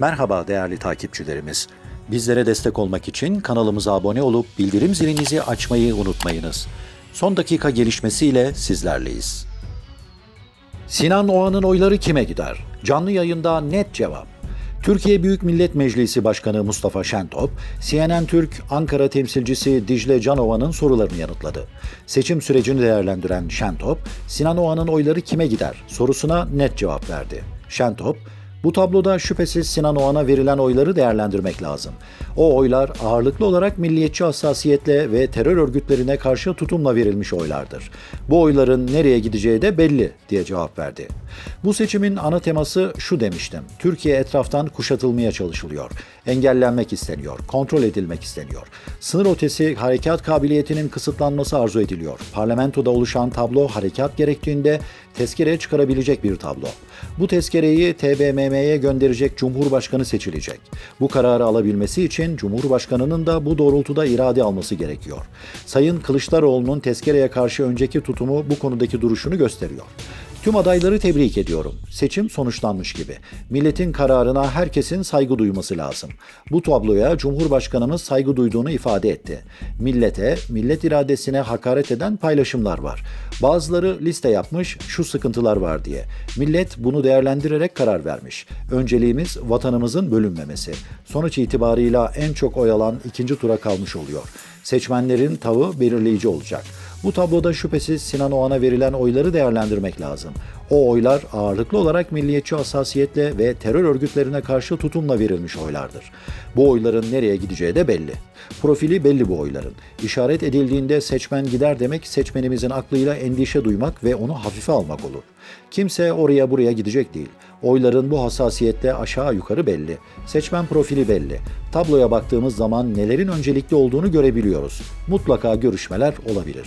Merhaba değerli takipçilerimiz. Bizlere destek olmak için kanalımıza abone olup bildirim zilinizi açmayı unutmayınız. Son dakika gelişmesiyle sizlerleyiz. Sinan Oğan'ın oyları kime gider? Canlı yayında net cevap. Türkiye Büyük Millet Meclisi Başkanı Mustafa Şentop, CNN Türk Ankara temsilcisi Dicle Canova'nın sorularını yanıtladı. Seçim sürecini değerlendiren Şentop, Sinan Oğan'ın oyları kime gider sorusuna net cevap verdi. Şentop, bu tabloda şüphesiz Sinan Oğan'a verilen oyları değerlendirmek lazım. O oylar ağırlıklı olarak milliyetçi hassasiyetle ve terör örgütlerine karşı tutumla verilmiş oylardır. Bu oyların nereye gideceği de belli diye cevap verdi. Bu seçimin ana teması şu demiştim. Türkiye etraftan kuşatılmaya çalışılıyor. Engellenmek isteniyor, kontrol edilmek isteniyor. Sınır ötesi harekat kabiliyetinin kısıtlanması arzu ediliyor. Parlamentoda oluşan tablo harekat gerektiğinde tezkere çıkarabilecek bir tablo. Bu tezkereyi TBMM'ye gönderecek Cumhurbaşkanı seçilecek. Bu kararı alabilmesi için Cumhurbaşkanının da bu doğrultuda irade alması gerekiyor. Sayın Kılıçdaroğlu'nun tezkereye karşı önceki tutumu bu konudaki duruşunu gösteriyor. Tüm adayları tebrik ediyorum. Seçim sonuçlanmış gibi. Milletin kararına herkesin saygı duyması lazım. Bu tabloya Cumhurbaşkanımız saygı duyduğunu ifade etti. Millete, millet iradesine hakaret eden paylaşımlar var. Bazıları liste yapmış, şu sıkıntılar var diye. Millet bunu değerlendirerek karar vermiş. Önceliğimiz vatanımızın bölünmemesi. Sonuç itibarıyla en çok oy alan ikinci tura kalmış oluyor. Seçmenlerin tavı belirleyici olacak. Bu tabloda şüphesiz Sinan Oğan'a verilen oyları değerlendirmek lazım. O oylar ağırlıklı olarak milliyetçi hassasiyetle ve terör örgütlerine karşı tutumla verilmiş oylardır. Bu oyların nereye gideceği de belli. Profili belli bu oyların. İşaret edildiğinde seçmen gider demek seçmenimizin aklıyla endişe duymak ve onu hafife almak olur. Kimse oraya buraya gidecek değil. Oyların bu hassasiyetle aşağı yukarı belli. Seçmen profili belli. Tabloya baktığımız zaman nelerin öncelikli olduğunu görebiliyoruz. Mutlaka görüşmeler olabilir.